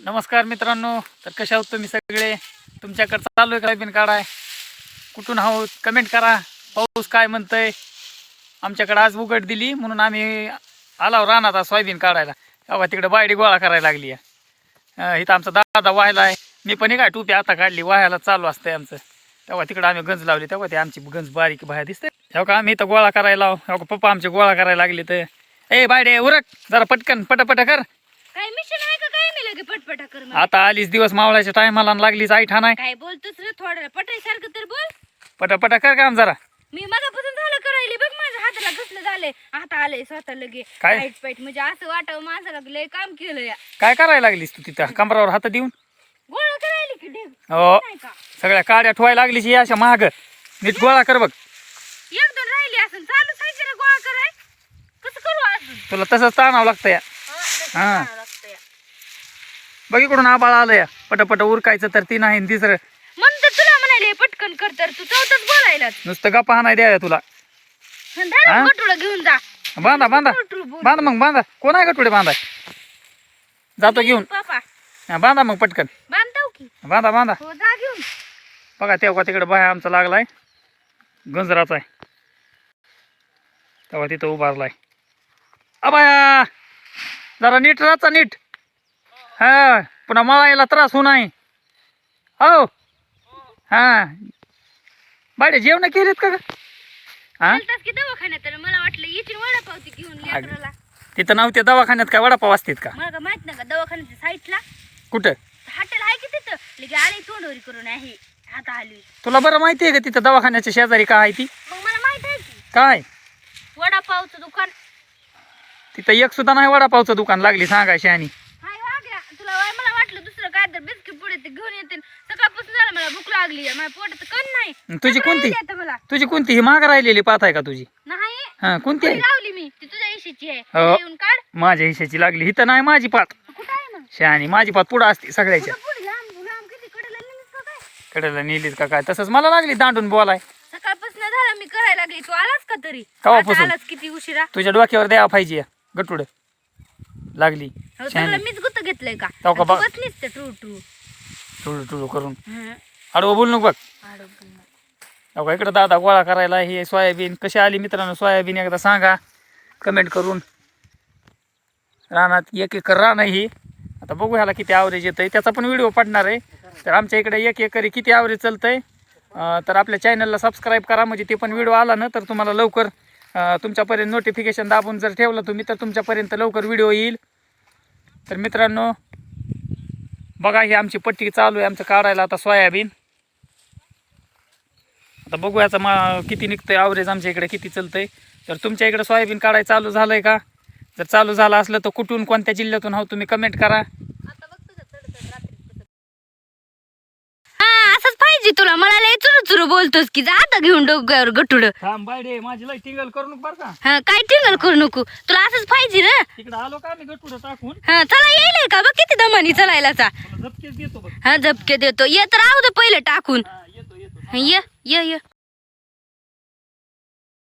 नमस्कार मित्रांनो तर कशा आहोत तुम्ही सगळे? तुमच्याकडे चालू आहे सोयाबीन काढाय? कुठून आहोत? कमेंट करा. पाऊस काय म्हणतंय? आमच्याकडे आज उघड दिली म्हणून आम्ही आलाव रानात सोयाबीन काढायला. तेव्हा तिकडे बायडी गोळा करायला लागली आहे. इथं आमचा दादा व्हायला आहे. मी पण काय टोपी आता काढली वाहायला चालू असतंय आमचं. तेव्हा तिकडे आम्ही गंज लावली तेव्हा ते आमची गंज बारीक बाहेर दिसते तेव्हा का आम्ही इथं गोळा करायला हो का पप्पा आमचे गोळा करायला लागले तर ए बायडे उरक. जरा पटकन पटापटा कर. पटपटा कर मला? आता आलीच दिवस मावळाच्या टायमाला लागलीच आई ठाण आहे काय बोलतोस रे थोडं पटाई सारखं तर बोल. पटापटा कर काम जरा. मी मगापासून झालं करायली बघ माझ्या हाताला घसलं झालंय. आता आलंय स्वतः लगे. काय? पाईट पाईट म्हणजे असं वाटावं माणसाला लय काम केलं या. काय करायला लागलीस तू तिथं? कमरावर हात देऊन? गोळा करायली की ढेग हो. नाही का? सगळ्या काड्या ठेवायला लागलीस ही अशा महाग नीट गोळा कर बघ. एक दोन राहिली असं चालू रे गोळा कराय. कसं करू अजून? तुला तसंच ताणावं लागतं या. हा. या. बघ इकडून आबाळ आलं या पटापट उरकायचं तर ती नाही तिसरं. म्हणून तर तुला म्हणाले पटकन कर तर तू चौथच बोलायला नुसतं गप्पा नाही द्याव्या तुला. हा? घेऊन जा. बांधा बांधा. गटुळ बोल. बांधा मग बांधा. कोण आहे का टुडे बांधाय? जातो घेऊन. पापा हा, बांधा मग पटकन. बांधताव की. बांधा बांधा. हो जा घेऊन. बघा तेव्हा तिकडे बाया आमचा लागलाय. गंजराचा आहे. तेव्हा तिथं उभारलाय. अबाया! जरा नीट राहायचा नीट. हा पुन्हा मळायला त्रास होऊ नाही. हो. हा. बाडे जेवण केलीत का? हा? दवाखान्यात? तर मला वाटलं घेऊन लेकराला. तिथं नव्हते दवाखान्यात काय वडापाव असतात का? मला का माहीत नाही का दवाखान्याच्या साईडला कुठं? हॉटेल आहे की तिथं? लगे आले तोंडवरी करून आहे. आता आली. तुला बरं माहिती आहे का तिथं दवाखान्याच्या शेजारी काय आहे ती? मग मला माहीत आहे की. काय? वडापावचं दुकान. तिथं एक सुद्धा नाही वडापावचं दुकान लागली सांगायची आणि हाय वाग्या तुला वाय मला बिस्किट पुढे ते घेऊन येतील सकाळपासून झालं मला भूक लागली. माझ्या पोटात कण नाही. तुझी कोणती? आली आता मला. तुझी कोणती? ही माग राहिलेली पात आहे का तुझी? नाही. हा कोणती आहे? लावली मी. ती तुझ्या इशीची आहे. हो. येऊन काढ. माझ्या हिशाची लागली. हिथं नाही माझी पात. कुठं आहे मग शहाणी माझी पात पुढं असते सगळ्याच्या. कुठं पुढे? लांब लांब किती? कडेला नेलीस का काय? कडेला नेलीत का काय? तसंच मला लागली दांडून बोलाय. सकाळपासून झालं मी करायला लागली. तू आलास का तरी? आलास किती उशिरा? तुझ्या डोक्यावर द्या पाहिजे. गटुड. लागली. सगळं मीच घेतलंय का? हो का तू बा- बसलीस ते ट्रू ट्रू टुळू टुळू करून. आडवं बोल नको बघ. इकडं दादा गोळा करायला हे सोयाबीन कशी आली मित्रांनो? सोयाबीन एकदा सांगा. कमेंट करून. रानात एक एकर रान आहे ही. आता बघू ह्याला किती ॲव्हरेज येतं आहे त्याचा पण व्हिडिओ पडणार आहे. तर आमच्या इकडे एक एकरी किती ॲव्हरेज चालतं आहे तर आपल्या चॅनलला सबस्क्राईब करा. म्हणजे ते पण व्हिडिओ आला ना तर तुम्हाला लवकर अं, तुमच्यापर्यंत नोटिफिकेशन दाबून जर ठेवलं तुम्ही तर तुमच्यापर्यंत लवकर व्हिडिओ येईल. तर मित्रांनो बघा ही आमची पट्टी चालू आहे. आमचं काढायला आता सोयाबीन. आता बघू याचा मा किती निघतंय ॲव्हरेज आमच्या इकडे किती चालतंय. तर तुमच्या इकडे सोयाबीन काढाय चालू झालंय का? जर चालू झालं असलं तर कुठून कोणत्या जिल्ह्यातून हो तुम्ही कमेंट करा हा असंच पाहिजे तुला मला लय चुरू चुरू बोलतोस की जा आता घेऊन डोक्यावर गटुड. थांब बायडे माझी लय टिंगल करू नको बरं का. हा काय टिंगल करू नको? तुला असंच पाहिजे ना? तिकडे आलो का मी गटुडं टाकून? हा चला येईल का बघ किती दमानी चलायला चा तुला झपकेच देतो बघ. हा झपके देतो. ये तर राहू दे पहिले टाकून. हा येतो येतो. हा, ये ये ये.